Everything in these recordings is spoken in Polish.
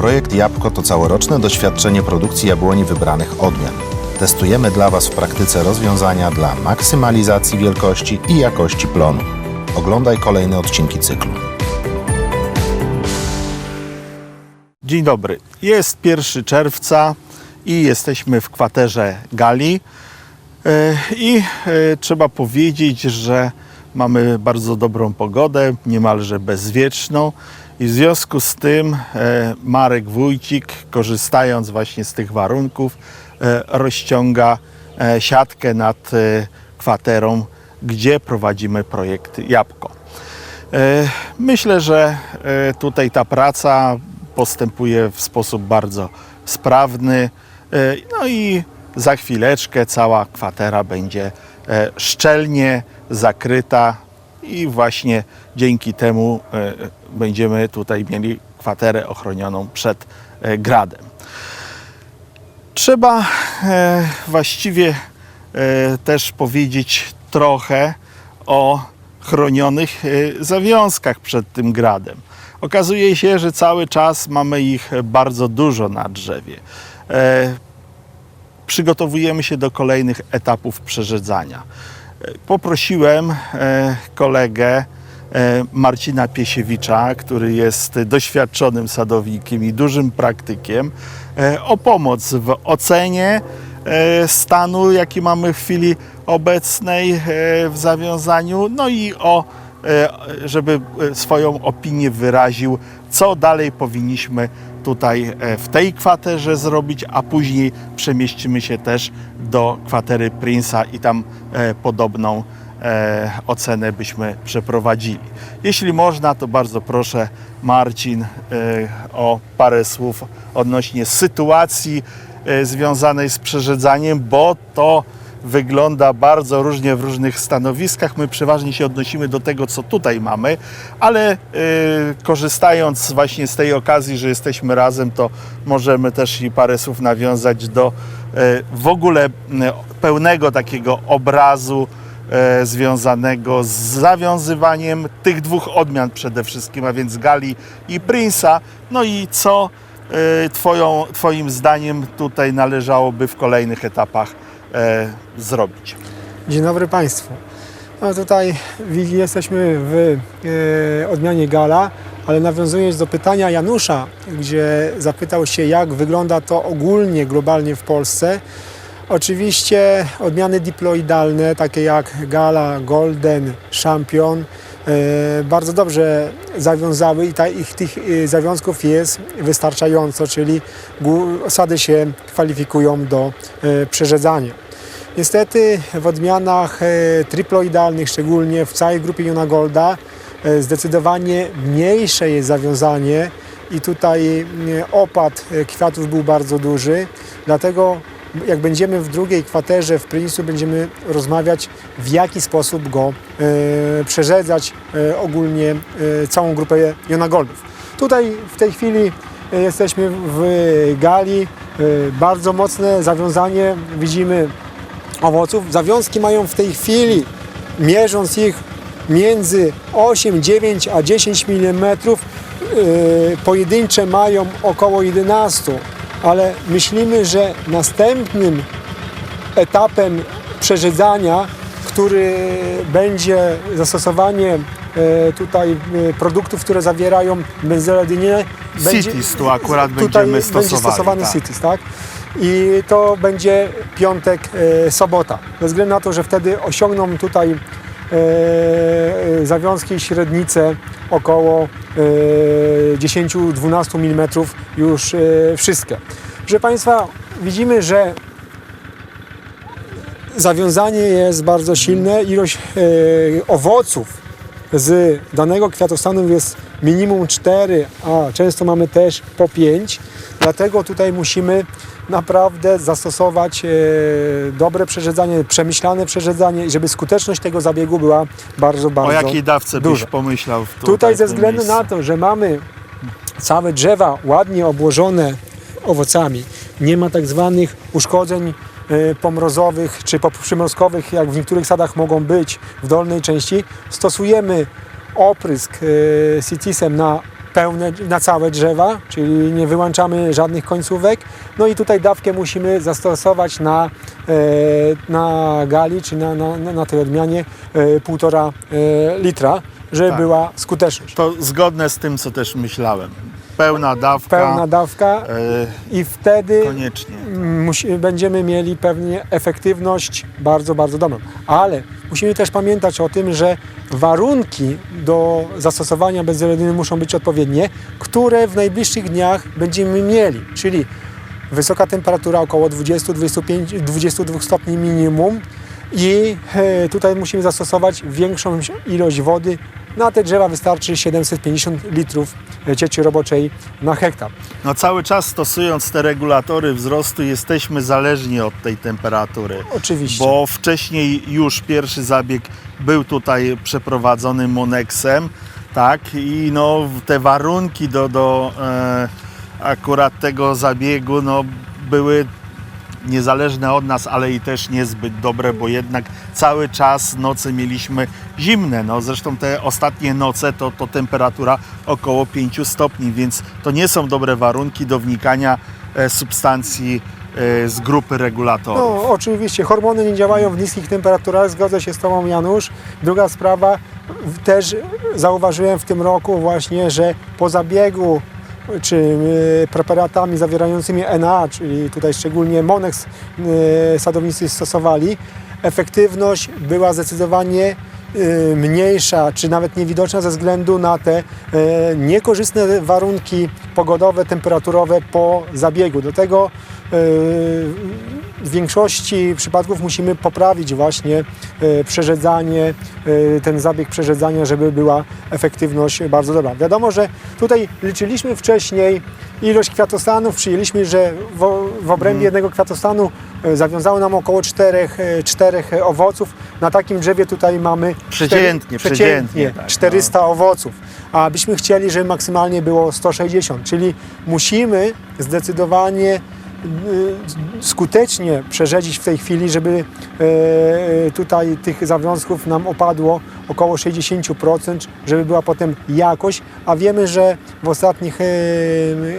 Projekt Jabłko to całoroczne doświadczenie produkcji jabłoni wybranych odmian. Testujemy dla Was w praktyce rozwiązania dla maksymalizacji wielkości i jakości plonu. Oglądaj kolejne odcinki cyklu. Dzień dobry. Jest 1 czerwca i jesteśmy w kwaterze Gali. E, I e, trzeba powiedzieć, że mamy bardzo dobrą pogodę, niemalże bezwieczną. I w związku z tym e, Marek Wójcik, korzystając właśnie z tych warunków, e, rozciąga e, siatkę nad kwaterą, gdzie prowadzimy projekt Jabłko. Myślę, że tutaj ta praca postępuje w sposób bardzo sprawny. No i za chwileczkę cała kwatera będzie szczelnie zakryta i właśnie dzięki temu e, będziemy tutaj mieli kwaterę ochronioną przed e, gradem. Trzeba e, właściwie też powiedzieć trochę o chronionych zawiązkach przed tym gradem. Okazuje się, że cały czas mamy ich bardzo dużo na drzewie. Przygotowujemy się do kolejnych etapów przerzedzania. Poprosiłem e, kolegę e, Marcina Piesiewicza, który jest doświadczonym sadownikiem i dużym praktykiem, e, o pomoc w ocenie stanu, jaki mamy w chwili obecnej w zawiązaniu, no i o, żeby swoją opinię wyraził, co dalej powinniśmy tutaj e, w tej kwaterze zrobić, a później przemieścimy się też do kwatery Prince'a i tam e, podobną e, ocenę byśmy przeprowadzili. Jeśli można, to bardzo proszę Marcin o parę słów odnośnie sytuacji związanej z przerzedzaniem, bo to wygląda bardzo różnie w różnych stanowiskach. My przeważnie się odnosimy do tego, co tutaj mamy, ale e, korzystając właśnie z tej okazji, że jesteśmy razem, to możemy też i parę słów nawiązać do e, w ogóle m, pełnego takiego obrazu e, związanego z zawiązywaniem tych dwóch odmian przede wszystkim, a więc Gali i Prince'a. No i co e, twoją, Twoim zdaniem tutaj należałoby w kolejnych etapach zrobić? Dzień dobry Państwu. No tutaj jesteśmy w e, odmianie Gala, ale nawiązując do pytania Janusza, gdzie zapytał się, jak wygląda to ogólnie, globalnie w Polsce. Oczywiście odmiany diploidalne, takie jak Gala, Golden, Champion, e, bardzo dobrze zawiązały i ta, ich tych e, zawiązków jest wystarczająco, czyli osady się kwalifikują do e, przerzedzania. Niestety w odmianach e, triploidalnych, szczególnie w całej grupie Jona Golda, e, zdecydowanie mniejsze jest zawiązanie i tutaj e, opad e, kwiatów był bardzo duży. Dlatego jak będziemy w drugiej kwaterze w Prince'u, będziemy rozmawiać w jaki sposób go e, przerzedzać e, ogólnie e, całą grupę Jona Goldów. Tutaj w tej chwili e, jesteśmy w gali, e, bardzo mocne zawiązanie widzimy owoców. Zawiązki mają w tej chwili, mierząc ich między 8, 9 a 10 mm, yy, pojedyncze mają około 11, ale myślimy, że następnym etapem przerzedzania, który będzie zastosowanie e, tutaj e, produktów, które zawierają benzoladynę, Cities tu akurat tutaj będziemy będzie stosowali, stosowany tak. Cities, tak? I to będzie piątek, e, sobota. Ze względu na to, że wtedy osiągną tutaj e, e, zawiązki średnice około e, 10-12 mm już e, wszystkie. Proszę Państwa, widzimy, że zawiązanie jest bardzo silne, ilość e, owoców z danego kwiatostanu jest minimum 4, a często mamy też po 5. Dlatego tutaj musimy naprawdę zastosować e, dobre przerzedzanie, przemyślane przerzedzanie i żeby skuteczność tego zabiegu była bardzo, bardzo O jakiej dawce duża. byś pomyślał Tutaj w ze względu miejscu? na to, że mamy całe drzewa ładnie obłożone owocami, nie ma tak zwanych uszkodzeń pomrozowych czy poprzymrozkowych, jak w niektórych sadach mogą być w dolnej części, stosujemy oprysk e, CITIS-em na pełne, na całe drzewa, czyli nie wyłączamy żadnych końcówek. No i tutaj dawkę musimy zastosować na, e, na gali, czy na, na, na tej odmianie e, półtora e, litra, żeby Tak. była skuteczność. To zgodne z tym, co też myślałem. Pełna dawka. Pełna dawka e, i wtedy koniecznie. Musi, będziemy mieli pewnie efektywność bardzo, bardzo dobrą. Ale musimy też pamiętać o tym, że warunki do zastosowania benzoledyny muszą być odpowiednie, które w najbliższych dniach będziemy mieli, czyli wysoka temperatura około 20-25 22 stopni minimum i e, tutaj musimy zastosować większą ilość wody. Na te drzewa wystarczy 750 litrów cieczy roboczej na hektar. No cały czas stosując te regulatory wzrostu jesteśmy zależni od tej temperatury. Oczywiście. Bo wcześniej już pierwszy zabieg był tutaj przeprowadzony Monexem, tak? I no te warunki do, do e, akurat tego zabiegu no, były niezależne od nas, ale i też niezbyt dobre, bo jednak cały czas noce mieliśmy zimne. No, zresztą te ostatnie noce to, to temperatura około 5 stopni, więc to nie są dobre warunki do wnikania e, substancji e, z grupy regulatorów. No, oczywiście, hormony nie działają w niskich temperaturach, zgodzę się z Tobą Janusz. Druga sprawa, też zauważyłem w tym roku właśnie, że po zabiegu czy y, preparatami zawierającymi NA, czyli tutaj szczególnie Monex y, sadownicy stosowali, efektywność była zdecydowanie y, mniejsza, czy nawet niewidoczna ze względu na te niekorzystne warunki pogodowe, temperaturowe po zabiegu. Do tego w większości przypadków musimy poprawić właśnie e, przerzedzanie, e, ten zabieg przerzedzania, żeby była efektywność bardzo dobra. Wiadomo, że tutaj liczyliśmy wcześniej ilość kwiatostanów, przyjęliśmy, że w, obrębie jednego kwiatostanu e, zawiązało nam około czterech, czterech owoców. Na takim drzewie tutaj mamy Przeciętnie, przeciętnie, tak, 400 owoców, a byśmy chcieli, żeby maksymalnie było 160, czyli musimy zdecydowanie skutecznie przerzedzić w tej chwili, żeby e, tutaj tych zawiązków nam opadło około 60%, żeby była potem jakość, a wiemy, że w ostatnich e,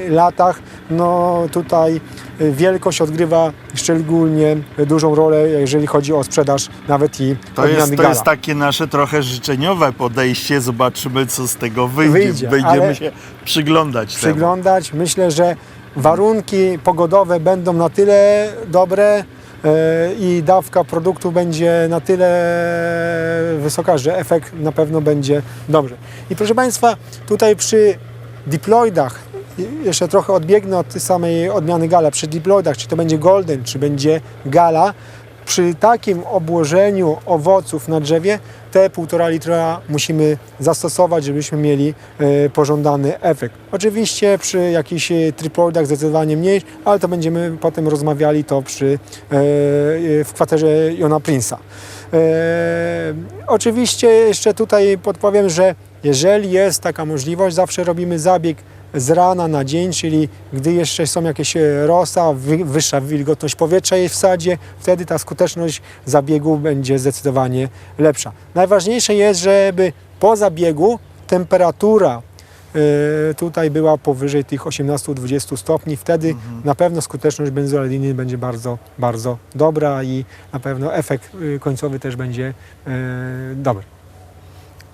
latach no tutaj wielkość odgrywa szczególnie dużą rolę, jeżeli chodzi o sprzedaż nawet i To jest, to jest takie nasze trochę życzeniowe podejście. Zobaczymy, co z tego wyjdzie. Wyjdzie, Będziemy się przyglądać temu. przyglądać. Myślę, że warunki pogodowe będą na tyle dobre e, i dawka produktu będzie na tyle wysoka, że efekt na pewno będzie dobry. I proszę Państwa, tutaj przy diploidach, jeszcze trochę odbiegnę od tej samej odmiany gala, przy diploidach, czy to będzie golden, czy będzie gala, przy takim obłożeniu owoców na drzewie te 1,5 litra musimy zastosować, żebyśmy mieli e, pożądany efekt. Oczywiście przy jakichś e, triploidach zdecydowanie mniej, ale to będziemy potem rozmawiali to przy, e, w kwaterze Jona Prince'a. Oczywiście jeszcze tutaj podpowiem, że jeżeli jest taka możliwość, zawsze robimy zabieg z rana na dzień, czyli gdy jeszcze są jakieś e, rosa, wy- wyższa wilgotność powietrza jest w sadzie, wtedy ta skuteczność zabiegu będzie zdecydowanie lepsza. Najważniejsze jest, żeby po zabiegu temperatura e, tutaj była powyżej tych 18-20 stopni, wtedy na pewno skuteczność benzoaleniny będzie bardzo, bardzo dobra i na pewno efekt e, końcowy też będzie dobry.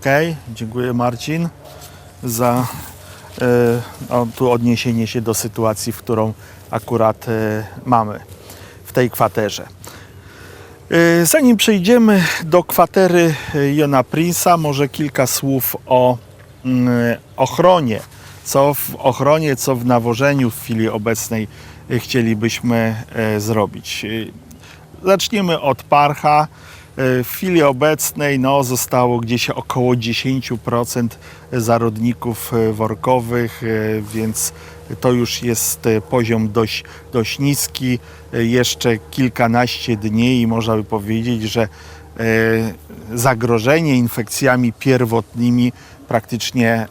Okej, dziękuję Marcin za tu odniesienie się do sytuacji, w którą akurat e, mamy w tej kwaterze. E, Zanim przejdziemy do kwatery e, Jona Prince'a, może kilka słów o mm, ochronie. Co w ochronie, co w nawożeniu w chwili obecnej e, chcielibyśmy e, zrobić. E, Zaczniemy od parcha. E, W chwili obecnej no, zostało gdzieś około 10% zarodników e, workowych, e, więc to już jest poziom dość, dość niski. Jeszcze kilkanaście dni i można by powiedzieć, że zagrożenie infekcjami pierwotnymi praktycznie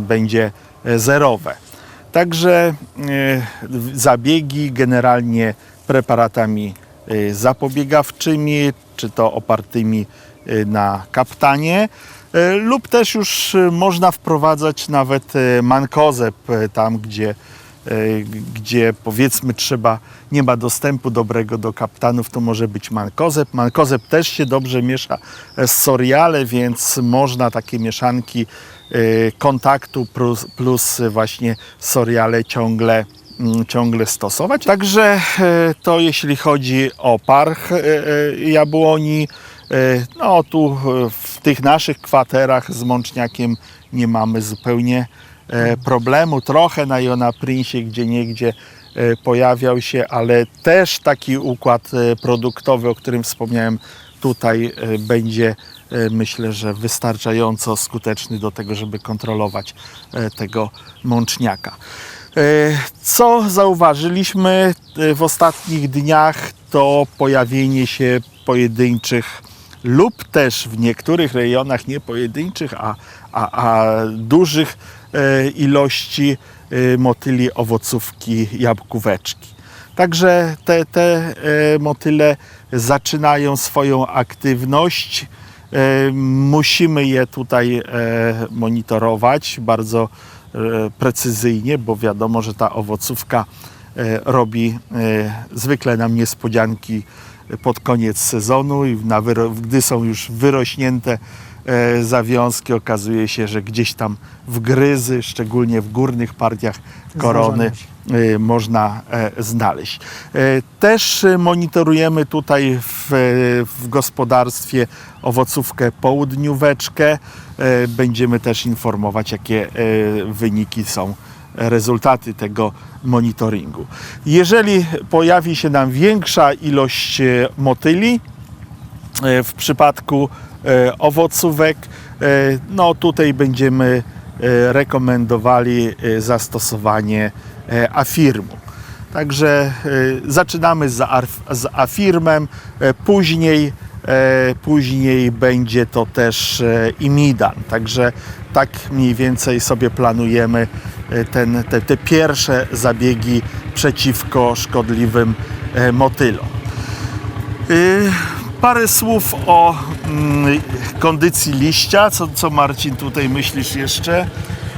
będzie zerowe. Także zabiegi generalnie preparatami zapobiegawczymi, czy to opartymi e, na kaptanie. E, Lub też już można wprowadzać nawet mankozeb tam, gdzie, gdzie powiedzmy trzeba, nie ma dostępu dobrego do kaptanów, to może być mankozeb. Mankozeb też się dobrze miesza z soriale, więc można takie mieszanki kontaktu plus, plus właśnie soriale ciągle ciągle stosować. Także e, to jeśli chodzi o parch e, e, jabłoni, no tu w tych naszych kwaterach z mączniakiem nie mamy zupełnie problemu. Trochę na Jona Prinsie gdzie niegdzie pojawiał się, ale też taki układ produktowy, o którym wspomniałem tutaj będzie myślę, że wystarczająco skuteczny do tego, żeby kontrolować tego mączniaka. E, Co zauważyliśmy e, w ostatnich dniach, to pojawienie się pojedynczych lub też w niektórych rejonach nie pojedynczych, a, a, a dużych e, ilości motyli owocówki jabłkóweczki. Także te, te motyle zaczynają swoją aktywność. Musimy je tutaj monitorować bardzo precyzyjnie, bo wiadomo, że ta owocówka e, robi e, zwykle nam niespodzianki pod koniec sezonu i na gdy są już wyrośnięte e, zawiązki, okazuje się, że gdzieś tam wgryzy, szczególnie w górnych partiach korony, y, można e, znaleźć. E, Też e, monitorujemy tutaj w, w gospodarstwie owocówkę południóweczkę. E, Będziemy też informować, jakie e, wyniki są, rezultaty tego monitoringu. Jeżeli pojawi się nam większa ilość e, motyli, e, w przypadku e, owocówek, e, no tutaj będziemy e, rekomendowali e, zastosowanie e, afirmu. Także e, zaczynamy z, afirmem, e, później, e, później będzie to też e, imidan. Także tak mniej więcej sobie planujemy e, ten, te, te pierwsze zabiegi przeciwko szkodliwym e, motylom. Parę słów o mm, kondycji liścia. Co, co Marcin tutaj myślisz jeszcze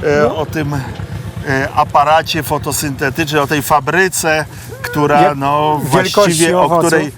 e, o tym e, aparacie fotosyntetycznym, o tej fabryce, która no, właściwie o której,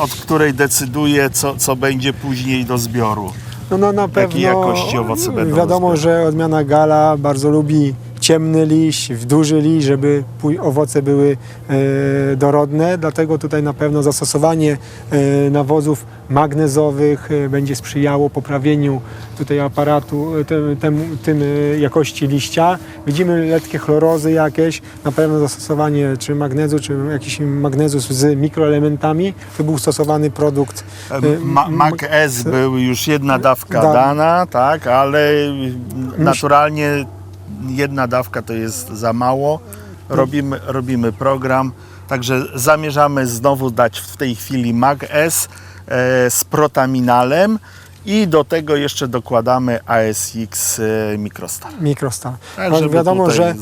od której decyduje, co, co będzie później do zbioru. No, no na pewno jakości owoce będą wiadomo, że odmiana gala bardzo lubi ciemny liść, w duży liść, żeby owoce były e, dorodne, dlatego tutaj na pewno zastosowanie e, nawozów magnezowych e, będzie sprzyjało poprawieniu tutaj aparatu, tym, tym, tym jakości liścia. Widzimy letkie chlorozy jakieś, na pewno zastosowanie czy magnezu, czy jakiś magnezu z mikroelementami. To był stosowany produkt Ma, Mac S był już jedna dawka Da- dana, tak, ale naturalnie jedna dawka to jest za mało. Robimy, robimy program, także zamierzamy znowu dać w tej chwili Mac S e, z protaminalem i do tego jeszcze dokładamy ASX e, Microstar. mikrostar. Tak, żeby wiadomo, że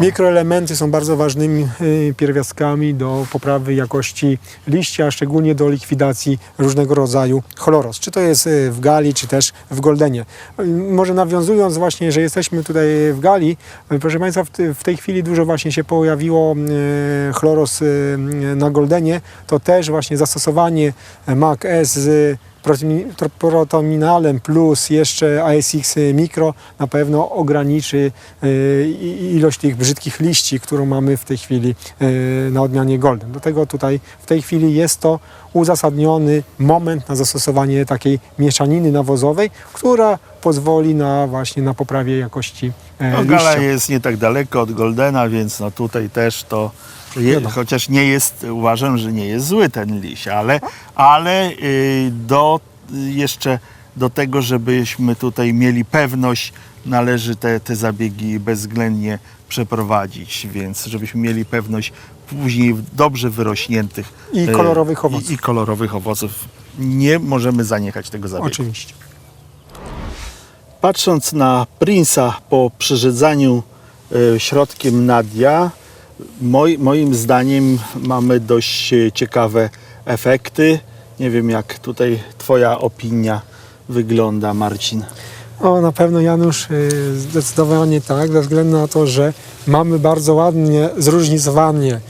mikroelementy są bardzo ważnymi y, pierwiastkami do poprawy jakości liścia, szczególnie do likwidacji różnego rodzaju chloros. Czy to jest y, w gali, czy też w goldenie. Y, Może nawiązując właśnie, że jesteśmy tutaj w gali, y, proszę Państwa, w, tej chwili dużo właśnie się pojawiło y, chloros y, na goldenie, to też właśnie zastosowanie MAC S z protaminalem plus jeszcze ASX mikro na pewno ograniczy i- ilość tych brzydkich liści, którą mamy w tej chwili y, na odmianie Golden. Do tego tutaj w tej chwili jest to uzasadniony moment na zastosowanie takiej mieszaniny nawozowej, która pozwoli na właśnie na poprawie jakości e, No, Gala liścia. jest nie tak daleko od Goldena, więc no tutaj też to, je, Wiadomo. chociaż nie jest, uważam, że nie jest zły ten liść, ale, ale y, do, jeszcze do tego, żebyśmy tutaj mieli pewność, należy te, te zabiegi bezwzględnie przeprowadzić, więc żebyśmy mieli pewność później dobrze wyrośniętych I y, kolorowych owoców. I, i kolorowych owoców. Nie możemy zaniechać tego zabiegu. Oczywiście. Patrząc na Prince'a po przerzedzaniu e, środkiem Nadia, moj, moim zdaniem mamy dość e, ciekawe efekty. Nie wiem, jak tutaj Twoja opinia wygląda, Marcin. O, na pewno Janusz, y, zdecydowanie tak, ze względu na to, że mamy bardzo ładnie zróżnicowanie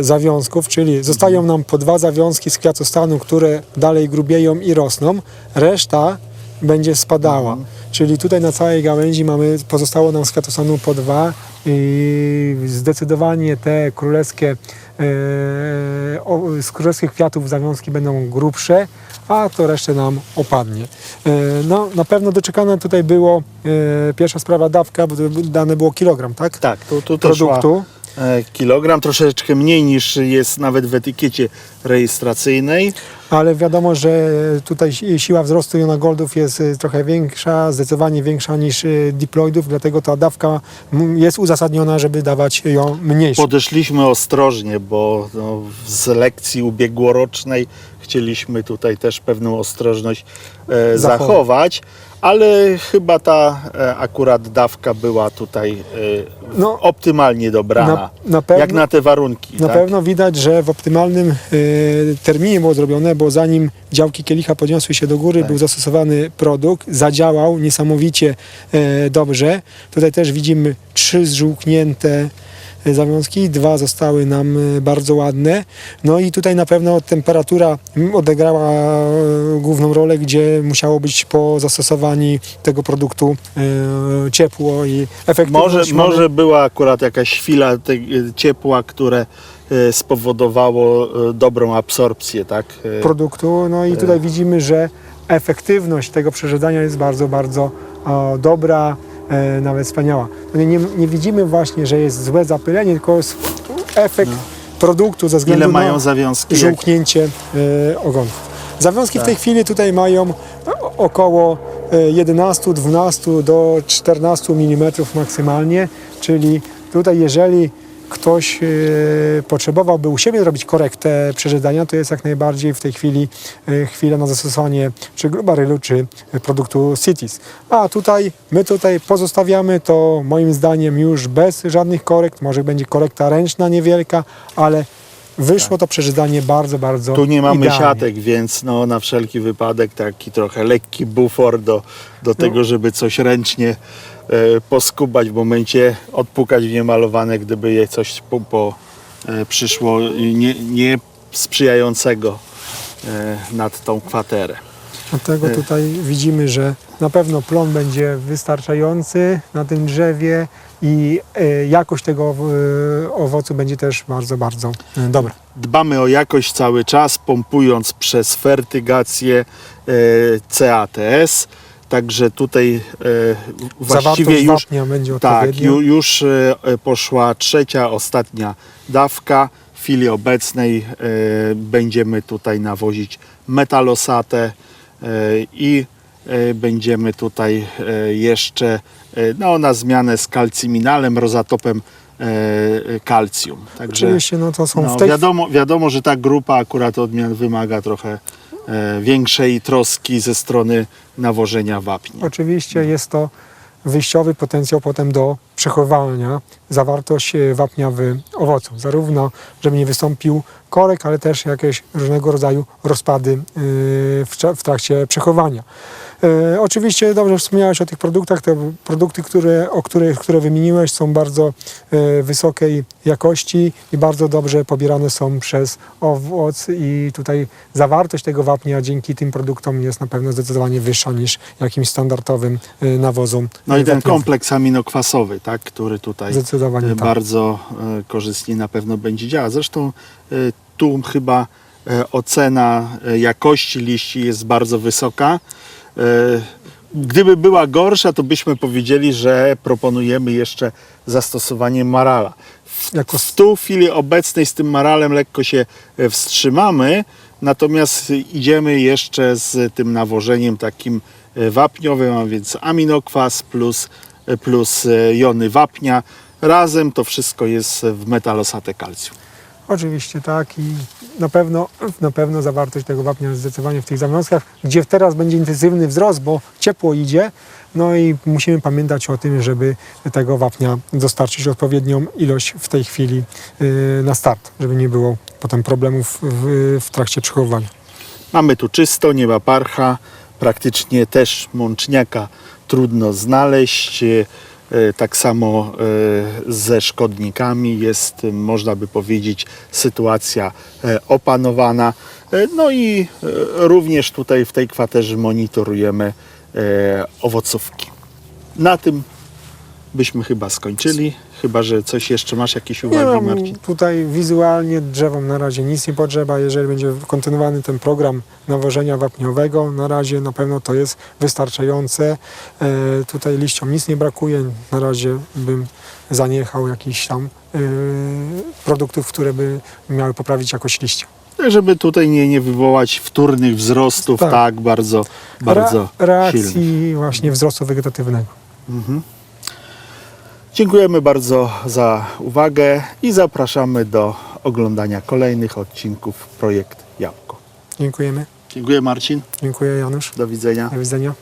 y, zawiązków, czyli zostają nam po dwa zawiązki z kwiatostanu, które dalej grubieją i rosną, reszta będzie spadała. Czyli tutaj na całej gałęzi mamy, pozostało nam z kwiatostanu po dwa i zdecydowanie te królewskie, e, z królewskich kwiatów zawiązki będą grubsze, a to resztę nam opadnie. E, no, na pewno doczekane tutaj było e, pierwsza sprawa dawka, bo dane było kilogram, tak? Tak, tu, tu Produktu. kilogram, troszeczkę mniej niż jest nawet w etykiecie rejestracyjnej. Ale wiadomo, że tutaj si- siła wzrostu Jona Goldów jest y, trochę większa, zdecydowanie większa niż y, diploidów, dlatego ta dawka jest uzasadniona, żeby dawać ją mniejszą. Podeszliśmy ostrożnie, bo no, z lekcji ubiegłorocznej chcieliśmy tutaj też pewną ostrożność e, Zachować. zachować, ale chyba ta e, akurat dawka była tutaj e, No, optymalnie dobrana. na- na pewno- jak na te warunki. Na tak? pewno widać, że w optymalnym y, terminie było zrobione, bo zanim działki kielicha podniosły się do góry, Tak. był zastosowany produkt, zadziałał niesamowicie e, dobrze. Tutaj też widzimy trzy zżółknięte zawiązki, dwa zostały nam e, bardzo ładne. No i tutaj na pewno temperatura odegrała e, główną rolę, gdzie musiało być po zastosowaniu tego produktu ciepło i efektywność. Może, może była akurat jakaś chwila ciepła, które spowodowało dobrą absorpcję, tak? Produktu. No i tutaj widzimy, że efektywność tego przerzedzania jest bardzo, bardzo o, dobra, nawet wspaniała. No Nie, nie, widzimy właśnie, że jest złe zapylenie, tylko jest efekt produktu ze względu No. Ile mają na zawiązki? Jak, żółknięcie e, ogonów. Zawiązki w Tak. tej chwili tutaj mają o- około e, 11, 12 do 14 mm maksymalnie, czyli tutaj jeżeli ktoś e, potrzebowałby u siebie zrobić korektę przerzedzania, to jest jak najbardziej w tej chwili e, chwila na zastosowanie czy grubarylu, czy produktu Cities. A tutaj, my tutaj pozostawiamy to moim zdaniem już bez żadnych korekt, może będzie korekta ręczna niewielka, ale wyszło to przerzedzanie bardzo, bardzo tu nie mamy idealnie. siatek, więc no, na wszelki wypadek taki trochę lekki bufor do, do tego, żeby coś ręcznie poskubać w momencie, odpukać w niemalowane, gdyby je coś po, po e, przyszło nie, nie sprzyjającego e, nad tą kwaterę. Dlatego E. tutaj widzimy, że na pewno plon będzie wystarczający na tym drzewie i e, jakość tego e, owocu będzie też bardzo, bardzo e, dobra. Dbamy o jakość cały czas, pompując przez fertygację e, CATS. Także tutaj e, właściwie już, tak, ju, już e, poszła trzecia, ostatnia dawka. W chwili obecnej e, będziemy tutaj nawozić metalosatę e, i e, będziemy tutaj e, jeszcze e, no, na zmianę z kalcyminalem, rozatopem e, kalcium. Także Oczywiście no to są no, w tej wiadomo, wiadomo, że ta grupa akurat odmian wymaga trochę e, większej troski ze strony nawożenia wapnia. Oczywiście jest to wyjściowy potencjał potem do przechowywania zawartość wapnia w owocu. Zarówno, żeby nie wystąpił korek, ale też jakieś różnego rodzaju rozpady e, w, trakcie przechowania. E, Oczywiście dobrze wspomniałeś o tych produktach. Te produkty, które, o których, które wymieniłeś są bardzo e, wysokiej jakości i bardzo dobrze pobierane są przez owoc i tutaj zawartość tego wapnia dzięki tym produktom jest na pewno zdecydowanie wyższa niż jakimś standardowym nawozom No i ten wapniowym. kompleks aminokwasowy, tak, który tutaj e, tak. bardzo e, korzystnie na pewno będzie działał. Zresztą e, tu chyba ocena jakości liści jest bardzo wysoka. Gdyby była gorsza, to byśmy powiedzieli, że proponujemy jeszcze zastosowanie marala. W, Jako w tu chwili obecnej z tym maralem lekko się wstrzymamy, natomiast idziemy jeszcze z tym nawożeniem takim wapniowym, a więc aminokwas plus, plus e, jony wapnia. Razem to wszystko jest w metalosate kalcium. Oczywiście tak i na pewno, na pewno zawartość tego wapnia jest zdecydowanie w tych zawiązkach, gdzie teraz będzie intensywny wzrost, bo ciepło idzie, no i musimy pamiętać o tym, żeby tego wapnia dostarczyć odpowiednią ilość w tej chwili yy, na start, żeby nie było potem problemów w, w trakcie przechowywania. Mamy tu czysto, nie ma parcha. Praktycznie też mączniaka trudno znaleźć. E, Tak samo e, ze szkodnikami jest, e, można by powiedzieć, sytuacja opanowana. No i również tutaj w tej kwaterze monitorujemy owocówki. Na tym byśmy chyba skończyli, chyba że coś jeszcze masz, jakieś Nie uwagi, mam Marcin? tutaj wizualnie drzewom na razie nic nie potrzeba. Jeżeli będzie kontynuowany ten program nawożenia wapniowego, na razie na pewno to jest wystarczające. E, tutaj liściom nic nie brakuje. Na razie bym zaniechał jakichś tam e, produktów, które by miały poprawić jakość liścia. Tak, żeby tutaj nie, nie wywołać wtórnych wzrostów tak, Tak. bardzo, bardzo silnych. reakcji właśnie wzrostu wegetatywnego. Dziękujemy bardzo za uwagę i zapraszamy do oglądania kolejnych odcinków Projekt Jabłko. Dziękujemy. Dziękuję Marcin, Dziękuję Janusz. do widzenia. Do widzenia.